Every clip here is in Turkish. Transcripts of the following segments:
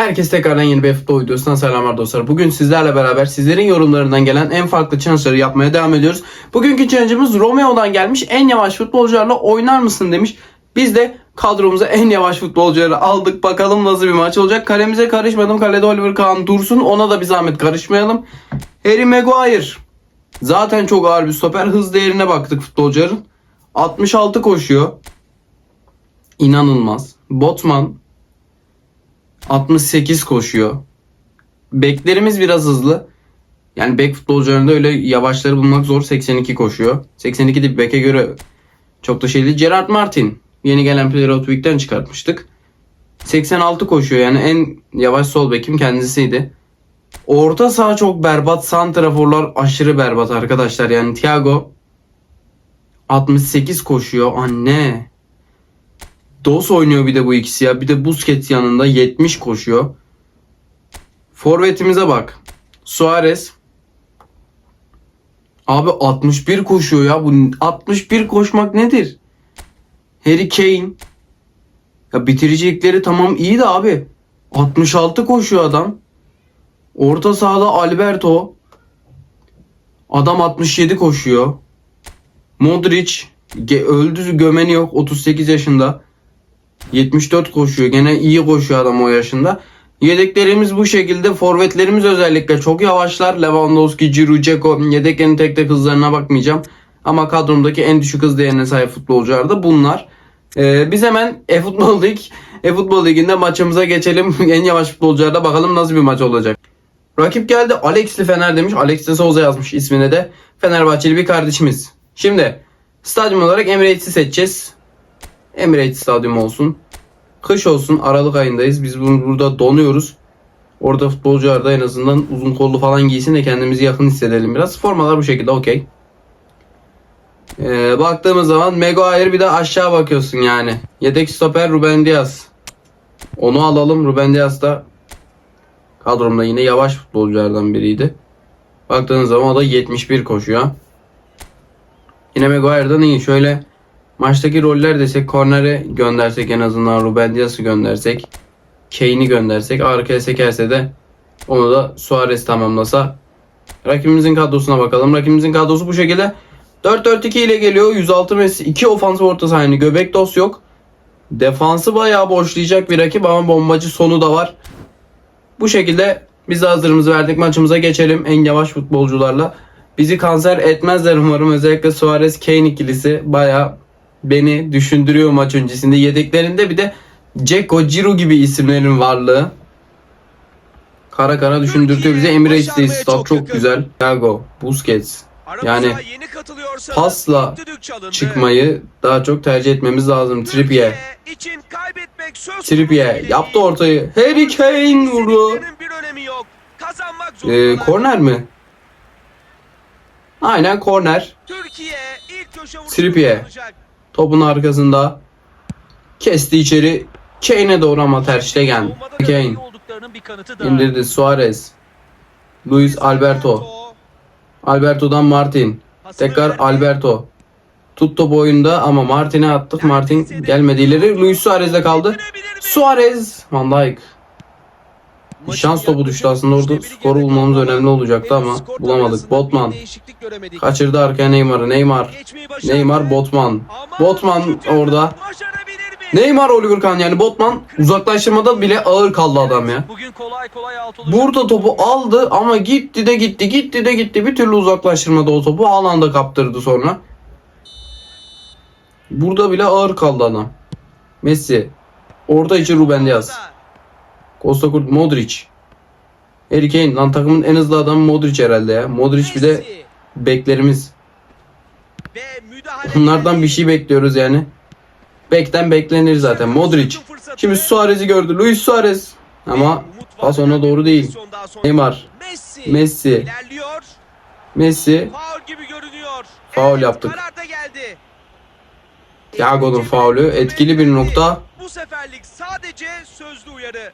Herkes tekrardan yeni bir futbol videosundan selamlar dostlar. Bugün sizlerle beraber sizlerin yorumlarından gelen en farklı challenge'ları yapmaya devam ediyoruz. Bugünkü challenge'ımız Romeo'dan gelmiş en yavaş futbolcularla oynar mısın demiş. Biz de kadromuza en yavaş futbolcuları aldık. Bakalım nasıl bir maç olacak. Kalemize karışmadım. Kalede Oliver Kahn dursun. Ona da bir zahmet karışmayalım. Harry Maguire. Zaten çok ağır bir stoper. Hız değerine baktık futbolcuların. 66 koşuyor. İnanılmaz. Botman 68 koşuyor. Beklerimiz biraz hızlı. Yani bek futbolcularında öyle yavaşları bulmak zor. 82 koşuyor. 82 de beke göre çok da şey değil. Gerard Martin. Yeni gelen Player of Week'ten çıkartmıştık. 86 koşuyor yani en yavaş sol bekim kendisiydi. Orta saha çok berbat. Santraforlar aşırı berbat arkadaşlar. Yani Thiago 68 koşuyor. Anne. Dos oynuyor bir de bu ikisi ya. Bir de Busquets yanında 70 koşuyor. Forvetimize bak. Suarez. Abi 61 koşuyor ya. Bu 61 koşmak nedir? Harry Kane. Ya bitiricilikleri tamam iyi de abi. 66 koşuyor adam. Orta sahada Alberto. Adam 67 koşuyor. Modric öldü gömeni yok 38 yaşında. 74 koşuyor. Gene iyi koşuyor adam o yaşında. Yedeklerimiz bu şekilde. Forvetlerimiz özellikle çok yavaşlar. Lewandowski, Giroud, Dzeko. Yedeklerin tek tek hızlarına bakmayacağım. Ama kadromdaki en düşük hız değerine sahip futbolcular da bunlar. Ee, biz hemen e-futbol lig, e-futbol liginde maçımıza geçelim. en yavaş futbolcularda bakalım nasıl bir maç olacak. Rakip geldi. Alexli Fener demiş. Alex de yazmış ismine de. Fenerbahçeli bir kardeşimiz. Şimdi stadyum olarak Emirates'i seçeceğiz. Emirates Stadyumu olsun. Kış olsun. Aralık ayındayız. Biz bunu burada donuyoruz. Orada futbolcular da en azından uzun kollu falan giysin de kendimizi yakın hissedelim biraz. Formalar bu şekilde okey. Ee, baktığımız zaman Maguire bir de aşağı bakıyorsun yani. Yedek stoper Ruben Diaz. Onu alalım. Ruben Diaz da kadromda yine yavaş futbolculardan biriydi. Baktığınız zaman o da 71 koşuyor. Yine Maguire'dan iyi. Şöyle maçtaki roller desek kornere göndersek en azından Ruben Dias'ı göndersek. Kane'i göndersek. Arkaya sekerse de onu da Suarez tamamlasa. Rakibimizin kadrosuna bakalım. Rakibimizin kadrosu bu şekilde. 4-4-2 ile geliyor. 106 Messi. 2 ofansif orta saha. Yani göbek dos yok. Defansı bayağı boşlayacak bir rakip ama bombacı sonu da var. Bu şekilde biz de hazırımızı verdik. Maçımıza geçelim en yavaş futbolcularla. Bizi kanser etmezler umarım. Özellikle Suarez Kane ikilisi baya beni düşündürüyor maç öncesinde. Yedeklerinde bir de Ceko, Ciro gibi isimlerin varlığı. Kara kara düşündürtüyor bize. Emirates'teyiz. Stat çok güzel. Thiago, Busquets. Yani pasla çıkmayı daha çok tercih etmemiz lazım. Trippier. Trippier yaptı ortayı. Harry Kane vurdu. Ee, korner mi? Aynen korner. Trippier. Topun arkasında kesti içeri. Kane'e doğru ama Ter Stegen. Savunmada da Kane indirdi Suarez. Luis Alberto. Alberto'dan Martin. Tekrar. Alberto. Tut topu oyunda ama Martin'e attık. Martin gelmedi ileri. Luis Suarez'de kaldı. Suarez. Van Dijk. Bir şans topu düştü aslında orada. Skoru bulmamız önemli olacaktı ama bulamadık. Botman. Kaçırdı arkaya Neymar'ı. Neymar. Neymar Botman. Botman orada. Neymar Oliver Kahn yani Botman uzaklaştırmada bile ağır kaldı adam ya. Burada topu aldı ama gitti de gitti gitti de gitti bir türlü uzaklaştırmadı o topu alanda kaptırdı sonra. Burada bile ağır kaldı adam. Messi. Orta içi Ruben Diaz. Costa Kurt Modric. Harry Kane lan takımın en hızlı adamı Modric herhalde ya. Modric bir de beklerimiz. Bunlardan bir şey bekliyoruz yani. Bekten beklenir zaten. Modric. Şimdi Suarez'i gördü. Luis Suarez. Ama pas ona doğru değil. Neymar. Messi. Messi. Faul yaptık. Thiago'nun faulü. Etkili bir nokta. Bu seferlik sadece sözlü uyarı.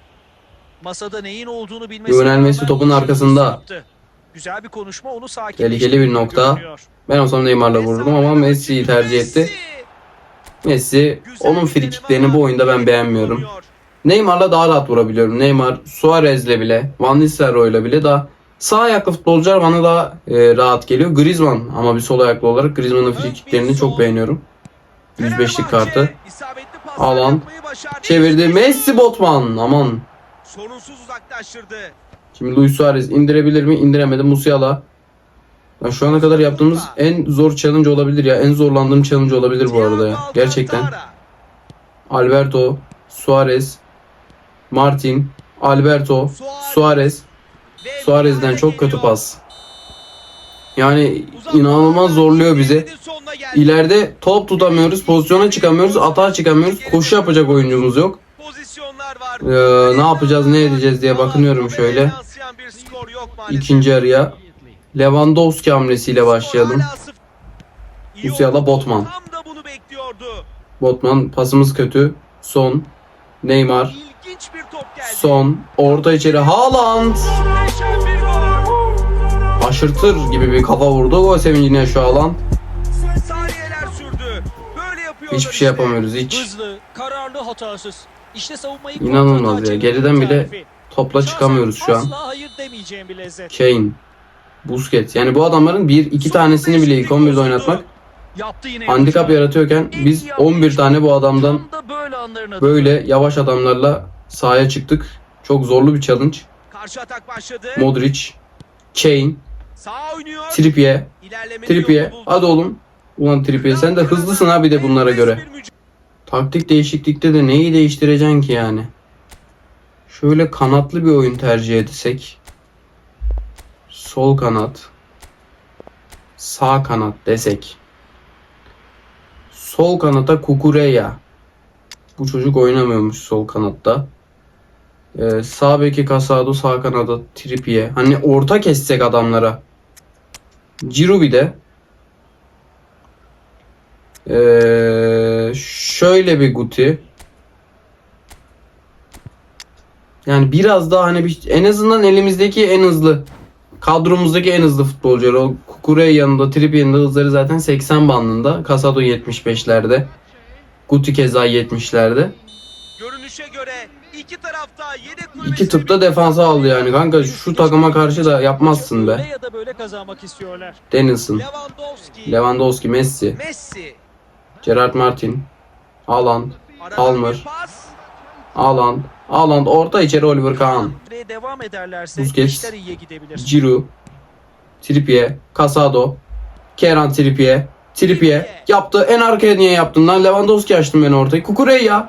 Masada neyin olduğunu bilmesi. Lionel Messi topun arkasında. Güzel bir konuşma onu sakin. Tehlikeli bir nokta. Ben olsam Neymar'la vururdum ama Messi'yi tercih etti. Messi onun frikiklerini bu oyunda ben beğenmiyorum. Neymar'la daha rahat vurabiliyorum. Neymar, Suarez'le bile, Van Nistelrooy'la bile daha sağ ayaklı futbolcular bana daha e, rahat geliyor. Griezmann ama bir sol ayaklı olarak Griezmann'ın frikiklerini çok beğeniyorum. 105'lik kartı. Alan. Çevirdi. Messi Botman. Aman. Sorunsuz uzaklaştırdı. Şimdi Luis Suarez indirebilir mi? İndiremedi. Musiala. Ya şu ana kadar yaptığımız en zor challenge olabilir ya. En zorlandığım challenge olabilir bu arada ya. Gerçekten. Alberto, Suarez, Martin, Alberto, Suarez. Suarez'den çok kötü pas. Yani inanılmaz zorluyor bizi. İleride top tutamıyoruz, pozisyona çıkamıyoruz, atağa çıkamıyoruz. Koşu yapacak oyuncumuz yok. Ee, ne yapacağız, ne edeceğiz diye bakınıyorum şöyle. İkinci yarıya Lewandowski hamlesiyle başlayalım. Musiala. Botman. Botman pasımız kötü. Son. Neymar. Son. Orta içeri. Haaland. Aşırtır gibi bir kafa vurdu. Gol sevincine şu yapıyorlar Hiçbir şey yapamıyoruz hiç. Hızlı, kararlı, hatasız. İşte savunmayı İnanılmaz ya. Geriden bile. Topla çıkamıyoruz şu an. Kane. Busquets. Yani bu adamların bir iki tanesini bile ilk 11'de oynatmak handikap yaratıyorken biz 11 tane bu adamdan böyle yavaş adamlarla sahaya çıktık. Çok zorlu bir challenge. Karşı atak başladı. Modric, Kane, Sağ oynuyor. Trippier, Trippier. Hadi oğlum. Ulan Trippier sen de hızlısın ha bir de bunlara göre. Taktik değişiklikte de neyi değiştireceksin ki yani? Şöyle kanatlı bir oyun tercih etsek. Sol kanat. Sağ kanat desek. Sol kanata Kukureya. Bu çocuk oynamıyormuş sol kanatta. Ee, sağ beki Casado, sağ kanada Trippier. Hani orta kessek adamlara. Ciro bir de. Ee, şöyle bir Guti. Yani biraz daha hani bir, en azından elimizdeki en hızlı kadromuzdaki en hızlı futbolcular. O Kukureya yanında, Trippier yanında hızları zaten 80 bandında. Casado 75'lerde. Guti keza 70'lerde. Görünüşe göre iki tarafta yedek İki tıpta defansa aldı yani kanka şu takıma karşı da yapmazsın be. ya da böyle kazanmak istiyorlar. Denilson, Lewandowski, Lewandowski, Messi, Messi, Gerard Martin, Bir pas. Haaland, Haaland orta içeri Oliver Kahn. Devam ederlerse Busquets. işler iyiye gidebilir. Giroud, Trippier, Casado, Keran Trippier, Trippier yaptı. En arkaya niye yaptın lan? Lewandowski açtım ben ortayı. Kukureya.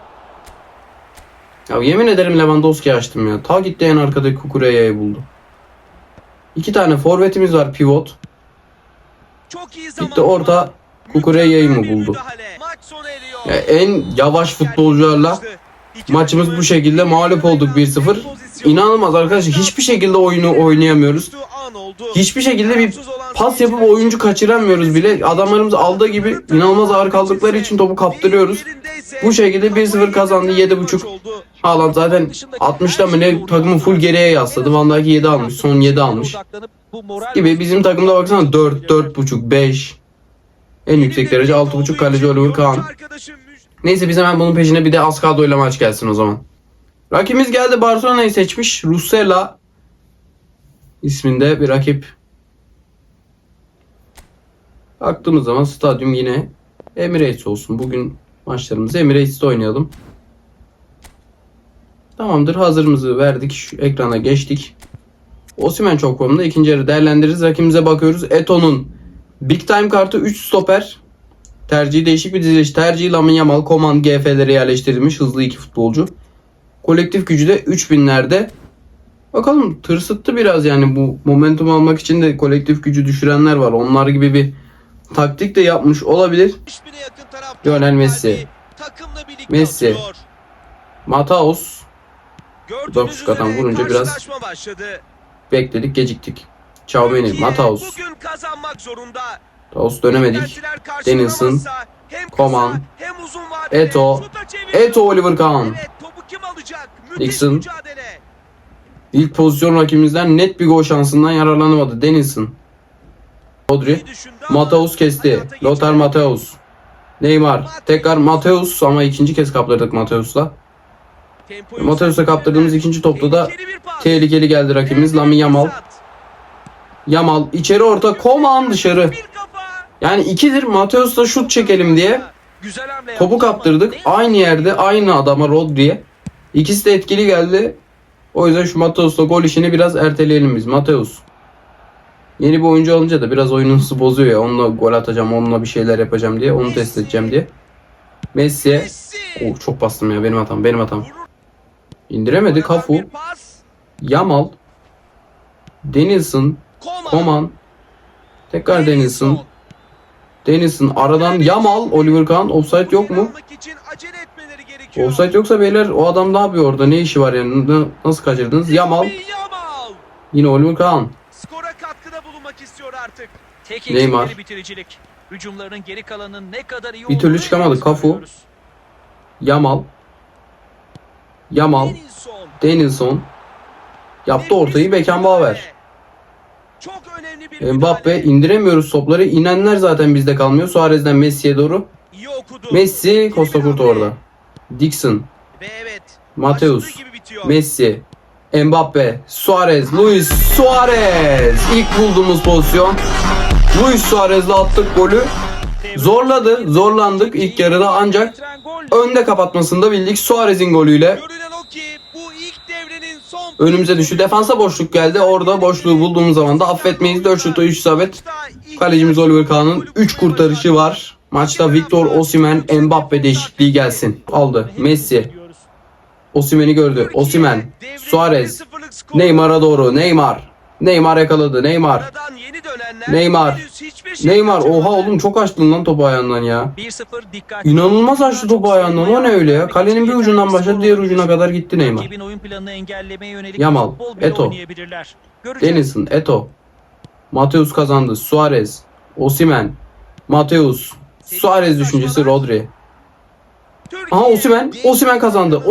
Ya yemin ederim Lewandowski açtım ya. Ta gitti en arkadaki Kukureya'yı buldu. İki tane forvetimiz var pivot. Çok iyi zaman. Gitti orta Kukureya'yı mı buldu? Maç sona Ya en yavaş futbolcularla maçımız bu şekilde mağlup olduk 1-0. pozisyon. İnanılmaz arkadaşlar. Hiçbir şekilde oyunu oynayamıyoruz. Hiçbir şekilde bir pas yapıp oyuncu kaçıramıyoruz bile. Adamlarımız aldığı gibi inanılmaz ağır kaldıkları için topu kaptırıyoruz. Bu şekilde 1-0 kazandı. 7.5 oldu. Haaland zaten 60'ta mı ne takımı full geriye yasladı. Van Dijk 7 almış. Son 7 almış. Gibi bizim takımda baksana 4, 4.5, 5. En yüksek derece 6.5 kaleci Oliver Kahn. Neyse biz hemen bunun peşine bir de az kadroyla maç gelsin o zaman. Rakibimiz geldi Barcelona'yı seçmiş. Russella isminde bir rakip. Baktığımız zaman stadyum yine Emirates olsun. Bugün maçlarımızı Emirates'te oynayalım. Tamamdır. Hazırımızı verdik. Şu ekrana geçtik. Osimhen çok formda. İkinci yarı değerlendiririz. Rakibimize bakıyoruz. Eto'nun Big Time kartı 3 stoper. Tercihi değişik bir diziliş. Tercihi Lamine Yamal, Koman, GF'lere yerleştirilmiş hızlı iki futbolcu. Kolektif gücü de 3000'lerde. Bakalım tırsıttı biraz yani bu momentum almak için de kolektif gücü düşürenler var. Onlar gibi bir taktik de yapmış olabilir. 3000'e yakın taraftar Lionel Messi. Messi. atıyor. Mataos Dudakuşka'dan üzere vurunca biraz başladı. bekledik geciktik. Türkiye Mataos. Bugün kazanmak zorunda. Taos dönemedik. Denilson, Koman, Eto. Eto Oliver Kahn. Evet, topu kim alacak? Müthiş Dixon. mücadele. İlk pozisyon rakibimizden net bir gol şansından yararlanamadı. Denilson. Rodri. Mateus kesti. Lothar. Mateus. Neymar. Tekrar Mateus ama ikinci kez kaptırdık Mateus'la. Mateus'a kaptırdığımız ikinci topta da tehlikeli geldi rakibimiz. Lamin Yamal. Yamal içeri orta Koman dışarı. Yani ikidir Mateus'la şut çekelim diye topu kaptırdık. Aynı yerde aynı adama Rodri'ye. İkisi de etkili geldi. O yüzden şu Mateus'la gol işini biraz erteleyelim biz. Mateus. Yeni bir oyuncu alınca da biraz oyunumuzu bozuyor ya. Onunla gol atacağım, onunla bir şeyler yapacağım diye. Onu test edeceğim diye. Messi'ye. Messi. Oh, çok bastım ya benim hatam benim hatam. İndiremedi Kafu. Yamal. Denilson. Koman. Koman. Tekrar Denilson. Denilson aradan Yamal. Oliver Kahn. Offside yok mu? Offside yoksa beyler o adam ne yapıyor orada? Ne işi var yani? Nasıl kaçırdınız? Yamal. Yine Oliver Kahn. Skora katkıda bulunmak istiyor artık. Tek Neymar. bitiricilik. Hücumlarının geri kalanının ne kadar iyi Bir türlü çıkamadık. Kafu. Yamal. Yamal. Denilson. Yaptı ortayı Beckenbauer. Çok önemli bir Mbappe indiremiyoruz topları. İnenler zaten bizde kalmıyor. Suarez'den Messi'ye doğru. İyi okudu. Messi, Costa Curta orada. Dixon, Ve evet. Mateus, başladığı gibi bitiyor. Messi, Mbappe, Suarez, Luis Suarez. İlk bulduğumuz pozisyon. Luis Suarez'le attık golü. Zorladı, zorlandık ilk yarıda ancak gol. önde kapatmasını da bildik Suarez'in golüyle. Görünen o ki bu ilk devrenin son Önümüze düştü. Defansa boşluk geldi. Orada boşluğu bulduğumuz zaman da affetmeyiz. 4 şutu 3 isabet. Kalecimiz Oliver Kahn'ın 3 kurtarışı var. Maçta Victor Osimhen Mbappe değişikliği gelsin. Aldı. Messi. Osimhen'i gördü. Osimhen. Suarez. Neymar'a doğru. Neymar. Neymar yakaladı. Neymar. Neymar. şey Neymar. Oha oğlum çok açtın lan topu ayağından ya. 1-0 dikkat. İnanılmaz açtı topu ayağından. O ne öyle ya? Kalenin bir ucundan başladı diğer ucuna kadar gitti Neymar. Yamal, Eto. Denilson, Eto. Mateus kazandı. Suarez. Osimhen. Mateus. Suarez düşüncesi Rodri. Aha, Osimhen. bir- Osimhen kazandı.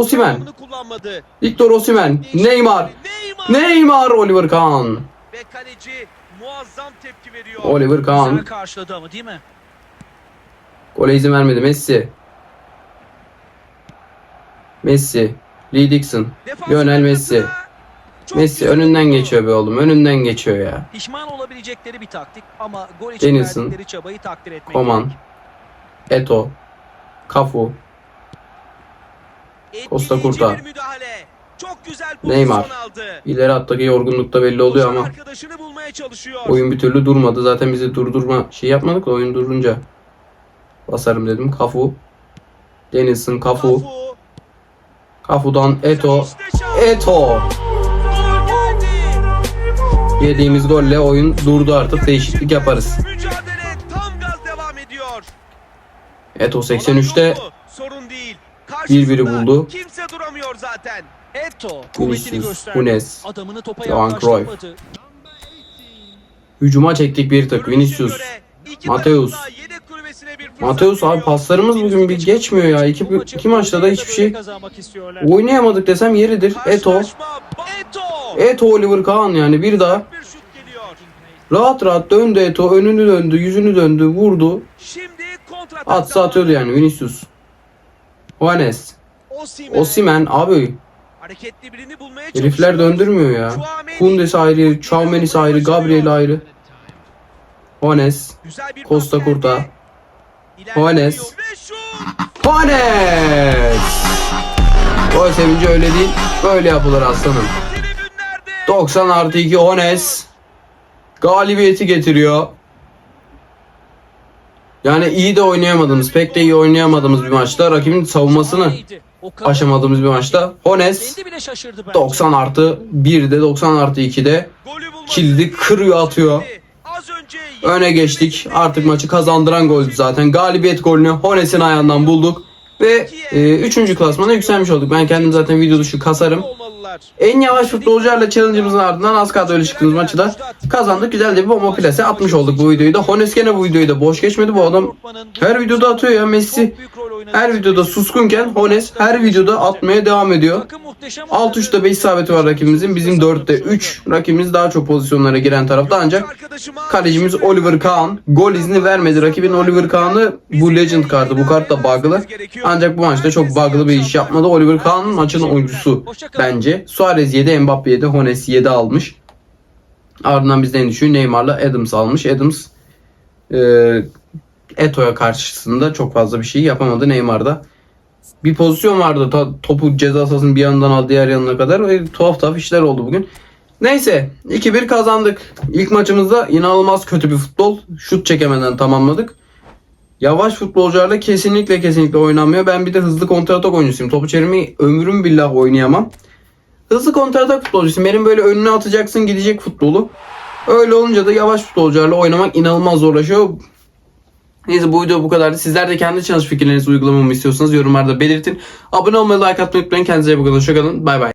Kullanmadı. Victor. Neymar. Neymar. Neymar Oliver Kahn. Ve kaleci muazzam tepki veriyor. Oliver Kahn. Güzel karşıladı ama değil mi? Gole izin vermedi. Messi. Messi. Lee Dixon. Defans Lionel Messi. çok Messi önünden oldu. geçiyor be oğlum. Önünden geçiyor ya. Pişman olabilecekleri bir taktik ama gol için Denilson. verdikleri çabayı takdir etmek Koman. gerek. Eto. Cafu. Costa müdahale. Çok güzel Neymar. aldı. İleri attaki yorgunlukta belli oluyor ama arkadaşını bulmaya çalışıyor. oyun bir türlü durmadı. Zaten bizi durdurma şey yapmadık da oyun durunca basarım dedim. Cafu. Denilson. Cafu. Cafu'dan Eto. Eto. Yediğimiz golle oyun durdu artık. Değişiklik yaparız. Mücadele tam gaz devam ediyor. Eto 83'te Alan dolu, Sorun değil. Bir biri Karşısında buldu. Kimse duramıyor zaten. Eto kuvvetini Vinicius, gösterdi. Hunes, Adamını topa Johan yaklaştırmadı. hücuma çektik bir tık. Vinicius. Mateus. Mateus abi paslarımız bugün bir geçmiyor ya. İki, iki maçta da hiçbir şey oynayamadık desem yeridir. Eto. Eto. Oliver Kahn yani bir daha rahat rahat döndü Eto. Önünü döndü, yüzünü döndü, vurdu. Atsa atıyordu yani Vinicius. Juanes. Osimhen abi Hareketli birini bulmaya çalışıyor. herifler döndürmüyor ya. Kundes ayrı, Choumenis ayrı, Gabriel ayrı. Bir Costa. Curta. Şut. Juanes. Gol sevinci öyle değil. Böyle yapılır aslanım. Tribünlerde. 90 artı 2 Ones. Galibiyeti getiriyor. Yani iyi de oynayamadığımız, pek de iyi oynayamadığımız bir maçta rakibin savunmasını aşamadığımız bir maçta Hones kendi bile şaşırdı bence. 90 artı 1'de 90 artı 2'de Golü bulması kilidi kırıyor atıyor. Öne geçtik. Artık maçı kazandıran goldü zaten. Galibiyet golünü Hones'in ayağından bulduk. Ve 3. klasmana yükselmiş olduk. Ben kendim zaten video dışı kasarım. En yavaş futbolcularla challenge'ımızın ardından az kadroyla çıktığımız maçı da kazandık. Güzel de bir bomba plase atmış olduk bu videoyu da. Hones gene bu videoyu da boş geçmedi. Bu adam her videoda atıyor ya Messi. Her videoda suskunken Hones her videoda atmaya devam ediyor. Takım Muhteşem 6-3'te 5 isabeti var rakibimizin. Bizim 4'te 3. Rakibimiz daha çok pozisyonlara giren tarafta ancak kalecimiz Oliver Kahn gol izni vermedi. Rakibin Oliver Kahn'ı bu legend kartı. Bu kart da bug'lı. Ancak bu maçta çok bug'lı bir iş yapmadı. Oliver Kahn maçın oyuncusu bence. Suarez 7, Mbappe 7, Hones 7 almış. Ardından bizden düşüyor. Neymar'la Adams almış. Adams e, Eto'ya karşısında çok fazla bir şey yapamadı Neymar'da. Bir pozisyon vardı. Ta- topu ceza sahasının bir yanından al diğer yanına kadar. Ve tuhaf tuhaf işler oldu bugün. Neyse 2-1 kazandık. İlk maçımızda inanılmaz kötü bir futbol. Şut çekemeden tamamladık. Yavaş futbolcularla kesinlikle kesinlikle oynanmıyor. Ben bir de hızlı kontratak oyuncusuyum. Topu çevirmeyi ömrüm billah oynayamam. Hızlı kontratak futbolcusuyum. Benim böyle önüne atacaksın gidecek futbolu. Öyle olunca da yavaş futbolcularla oynamak inanılmaz zorlaşıyor. Neyse bu video bu kadardı. Sizler de kendi çalış fikirlerinizi uygulamamı istiyorsanız yorumlarda belirtin. Abone olmayı, like atmayı unutmayın. Kendinize iyi bakın. Hoşçakalın. Bay bay.